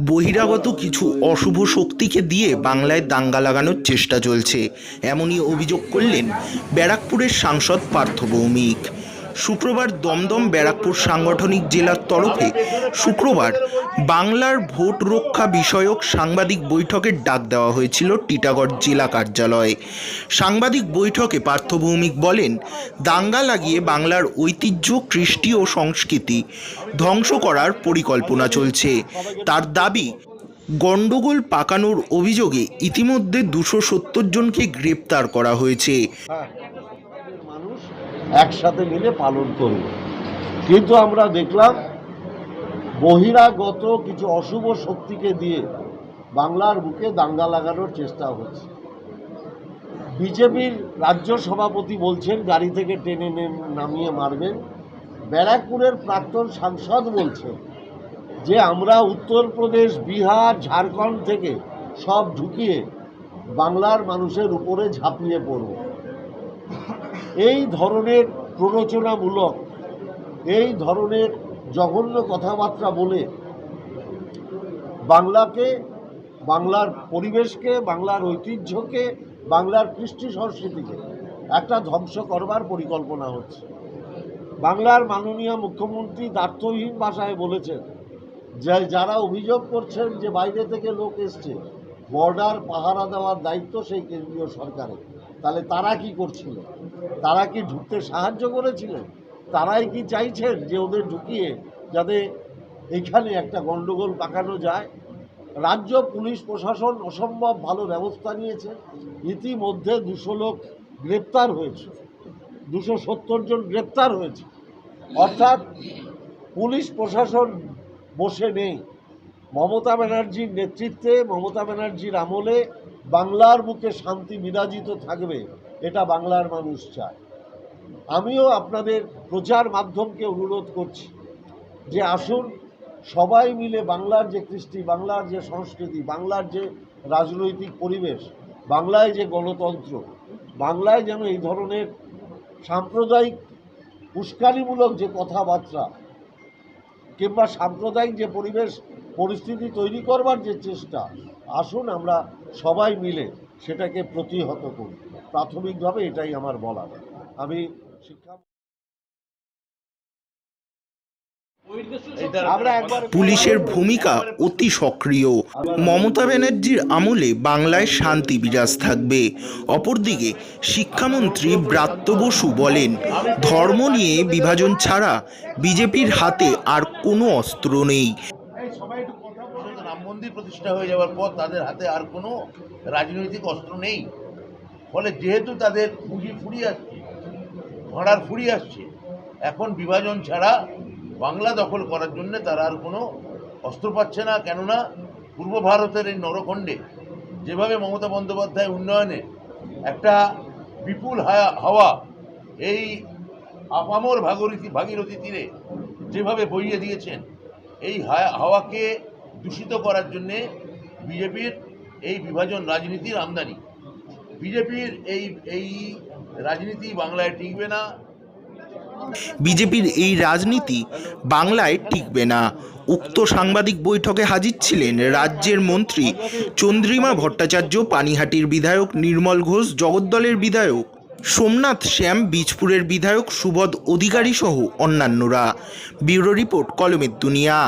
বহিরাগত কিছু অশুভ শক্তিকে দিয়ে বাংলায় দাঙ্গা লাগানোর চেষ্টা চলছে। এমনই অভিযোগ করলেন ব্যারাকপুরের সাংসদ পার্থ ভৌমিক। শুক্রবার দমদম ব্যারাকপুর সাংগঠনিক জেলার তরফে শুক্রবার বাংলার ভোট রক্ষা বিষয়ক সাংবাদিক বৈঠকের ডাক দেওয়া হয়েছিল টিটাগড় জেলা কার্যালয়ে। সাংবাদিক বৈঠকে পার্থভৌমিক বলেন, দাঙ্গা লাগিয়ে বাংলার ঐতিহ্য, কৃষ্টি ও সংস্কৃতি ধ্বংস করার পরিকল্পনা চলছে। তার দাবি, গণ্ডগোল পাকানোর অভিযোগে ইতিমধ্যে দুশো সত্তর জনকে গ্রেপ্তার করা হয়েছে। হ্যাঁ একসাথে মিলে পালন করবে। কিন্তু আমরা দেখলাম, বহিরাগত কিছু অশুভ শক্তিকে দিয়ে বাংলার বুকে দাঙ্গা লাগানোর চেষ্টা হচ্ছে। বিজেপির রাজ্য সভাপতি বলছেন, গাড়ি থেকে টেনে নামিয়ে মারবেন। ব্যারাকপুরের প্রাক্তন সাংসদ বলছেন যে, আমরা উত্তরপ্রদেশ বিহার, ঝাড়খণ্ড থেকে সব ঢুকিয়ে বাংলার মানুষের উপরে ঝাঁপিয়ে পড়ব। এই ধরনের প্ররোচনামূলক, এই ধরনের জঘন্য কথাবার্তা বলে বাংলাকে, বাংলার পরিবেশকে, বাংলার ঐতিহ্যকে, বাংলার কৃষ্টি সংস্কৃতিকে একটা ধ্বংস করবার পরিকল্পনা হচ্ছে। বাংলার মাননীয় মুখ্যমন্ত্রী দার্থহীন ভাষায় বলেছেন, যে যারা অভিযোগ করছেন যে বাইরে থেকে লোক এসছে, বর্ডার পাহারা দেওয়ার দায়িত্ব সেই কেন্দ্রীয় সরকারের। তাহলে তারা কি করছিল? তারা কি ঢুকতে সাহায্য করেছিলেন তারাই কি চাইছেন যে ওদের ঢুকিয়ে যাতে এখানে একটা গণ্ডগোল পাকানো যায়? রাজ্য, পুলিশ, প্রশাসন অসম্ভব ভালো ব্যবস্থা নিয়েছে। ইতিমধ্যে দুশো লোক গ্রেপ্তার হয়েছে। দুশো সত্তর জন গ্রেপ্তার হয়েছে। অর্থাৎ পুলিশ, প্রশাসন বসে নেই। মমতা ব্যানার্জির নেতৃত্বে, মমতা ব্যানার্জির আমলে বাংলার বুকে শান্তি বিরাজিত থাকবে, এটা বাংলার মানুষ চায়। আমিও আপনাদের প্রচার মাধ্যমকে অনুরোধ করছি যে আসুন, সবাই মিলে বাংলার যে কৃষ্টি, বাংলার যে সংস্কৃতি, বাংলার যে রাজনৈতিক পরিবেশ, বাংলায় যে গণতন্ত্র, বাংলায় যেন এই ধরনের সাম্প্রদায়িক উস্কানিমূলক যে কথাবার্তা কিংবা সাম্প্রদায়িক যে পরিবেশ, পরিস্থিতি তৈরি করবার যে চেষ্টা আসুন আমরা সবাই মিলে সেটাকে প্রতিহত করি। প্রাথমিকভাবে এটাই আমার বলার। আমি শিক্ষা আমরা পুলিশের ভূমিকা অতি সক্রিয়। মমতা ব্যানার্জির আমলে বাংলায় শান্তি বিরাজ থাকবে। অপরদিকে শিক্ষামন্ত্রী ব্রাত্য বসু বলেন ধর্ম নিয়ে বিভাজন ছাড়া বিজেপির হাতে আর কোনো অস্ত্র নেই। রাম প্রতিষ্ঠা হয়ে যাওয়ার পর তাদের হাতে আর কোনো রাজনৈতিক অস্ত্র নেই। ফলে যেহেতু তাদের পুঁজি ফুরিয়ে আসছে, ভাড়ার ফুরিয়ে আসছে, এখন বিভাজন ছাড়া বাংলা দখল করার জন্য তারা আর কোনো অস্ত্র পাচ্ছে না। কেননা পূর্ব ভারতের এই নরখণ্ডে যেভাবে মমতা বন্দ্যোপাধ্যায় উন্নয়নে একটা বিপুল হাওয়া, এই আপামর ভাগীরথী ভাগীরথী তীরে যেভাবে বইয়ে দিয়েছেন, এই হাওয়াকে দূষিত করার জন্যে বিজেপির এই বিভাজন রাজনীতির আমদানি। বিজেপির এই এই রাজনীতি বাংলায় টিকবে না। বিজেপির এই রাজনীতি বাংলায় টিকবে না। উক্ত সাংবাদিক বৈঠকে হাজির ছিলেন রাজ্যের মন্ত্রী চন্দ্রিমা ভট্টাচার্য, পানিহাটির বিধায়ক নির্মল ঘোষ জগদ্দলের বিধায়ক সোমনাথ শ্যাম, বীজপুরের বিধায়ক সুবোধ অধিকারী সহ অন্যান্যরা। ব্যুরো রিপোর্ট কলমের দুনিয়া।